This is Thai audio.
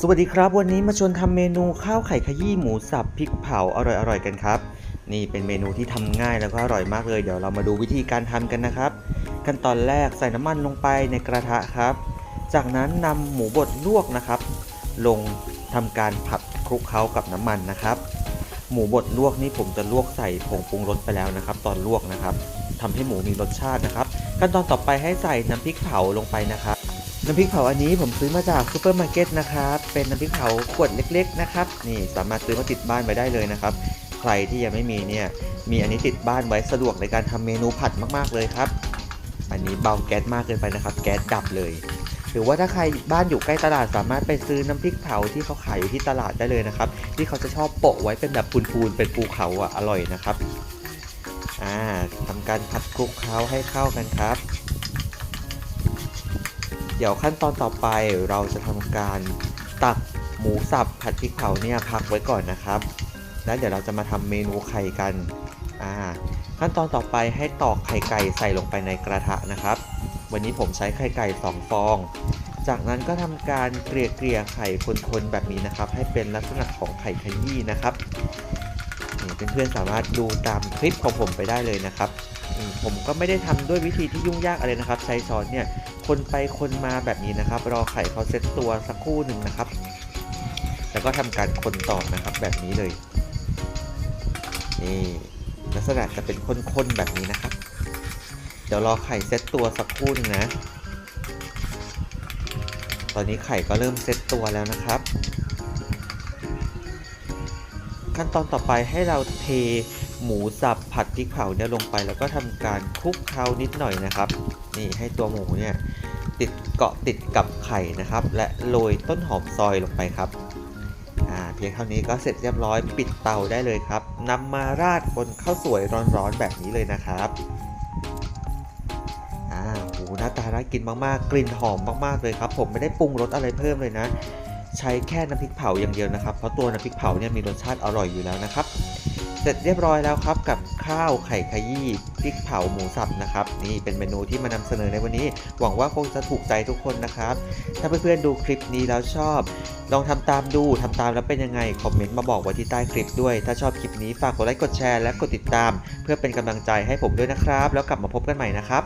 สวัสดีครับ วันนี้มาชวนทำเมนูข้าวไข่ขยี้หมูสับพริกเผาอร่อยๆกันครับ นี่เป็นเมนูที่ทำง่ายแล้วก็อร่อยมากเลย เดี๋ยวเรามาดูวิธีการทำกันนะครับ ขั้นตอนแรกใส่น้ำมันลงไปในกระทะครับ จากนั้นนำหมูบดลวกนะครับ ลงทำการผัดคลุกเคล้ากับน้ำมันนะครับ หมูบดลวกนี่ผมจะลวกใส่ผงปรุงรสไปแล้วนะครับ ตอนลวกนะครับทำให้หมูมีรสชาตินะครับ ขั้นตอนต่อไปให้ใส่น้ำพริกเผาลงไปนะครับ น้ำพริกเผาอันนี้ผมซื้อมาจากซูเปอร์มาร์เก็ตนะครับ เป็นน้ำพริกเผาขวดเล็ก ๆ นะครับ นี่สามารถซื้อมาติดบ้านไว้ได้เลยนะครับ ใครที่ยังไม่มีเนี่ย มีอันนี้ติดบ้านไว้สะดวกในการทำเมนูผัดมากๆเลยครับ อันนี้เบาแก๊สมากเกินไปนะครับ แก๊สดับเลย หรือว่าถ้าใครบ้านอยู่ใกล้ตลาดสามารถไปซื้อน้ำพริกเผาที่เขาขายอยู่ที่ตลาดได้เลยนะครับ ที่เขาจะชอบโปะไว้เป็นแบบปูนๆเป็นปูเขาอะอร่อยนะครับ อ่าทำการผัดคลุกเคล้าให้เข้ากันครับ เดี๋ยวขั้นตอนต่อไปเราจะทำการตักหมูสับผัดพริกเผาเนี่ยพักไว้ก่อนนะครับ แล้วเดี๋ยวเราจะมาทำเมนูไข่กันอ่าขั้นตอนต่อไปให้ตอกไข่ไก่ใส่ลงไปในกระทะนะครับ วันนี้ผมใช้ไข่ไก่ 2 ฟอง จากนั้นก็ทำการเกลี่ยเกลี่ยไข่คนๆแบบนี้นะครับ ให้เป็นลักษณะของไข่ขยี้นะครับนี่เพื่อนๆสามารถดูตามคลิปของผมไปได้เลยนะครับ ผมก็ไม่ได้ทำด้วยวิธีที่ยุ่งยากอะไรนะครับ ใช้ช้อนเนี่ยคนไปคนมาแบบนี้นะครับ รอไข่เขาเซ็ตตัวสักครู่หนึ่งนะครับ แล้วก็ทำการคนต่อนะครับแบบนี้เลยนี่ลักษณะจะเป็นข้นๆแบบนี้นะครับ เดี๋ยวรอไข่เซ็ตตัวสักครู่หนึงนะ ตอนนี้ไข่ก็เริ่มเซ็ตตัวแล้วนะครับ ขั้นตอนต่อไปให้เราเท หมูสับผัดพริกเผาเนี่ยลงไปแล้วก็ทำการคลุกเคล้านิดหน่อยนะครับ นี่ให้ตัวหมูเนี่ยติดเกาะติดกับไข่นะครับ และโรยต้นหอมซอยลงไปครับอ่าเพียงเท่านี้ก็เสร็จเรียบร้อยปิดเตาได้เลยครับนำมาราดบนข้าวสวยร้อนๆแบบนี้เลยนะครับอ่าโหหน้าตาน่ากินมากๆ กลิ่นหอมมากๆเลยครับ ผมไม่ได้ปรุงรสอะไรเพิ่มเลยนะ ใช้แค่น้ำพริกเผาอย่างเดียวนะครับ เพราะตัวน้ำพริกเผาเนี่ยมีรสชาติอร่อยอยู่แล้วนะครับ เสร็จเรียบร้อยแล้วครับกับข้าวไข่ขยี้พริกเผาหมูสับนะครับนี่เป็นเมนูที่มานำเสนอในวันนี้ หวังว่าคงจะถูกใจทุกคนนะครับ ถ้าเพื่อนๆดูคลิปนี้แล้วชอบ ลองทำตามดูทำตามแล้วเป็นยังไงคอมเมนต์มาบอกไว้ที่ใต้คลิปด้วย ถ้าชอบคลิปนี้ฝากกดไลค์กดแชร์และกดติดตาม เพื่อเป็นกำลังใจให้ผมด้วยนะครับ แล้วกลับมาพบกันใหม่นะครับ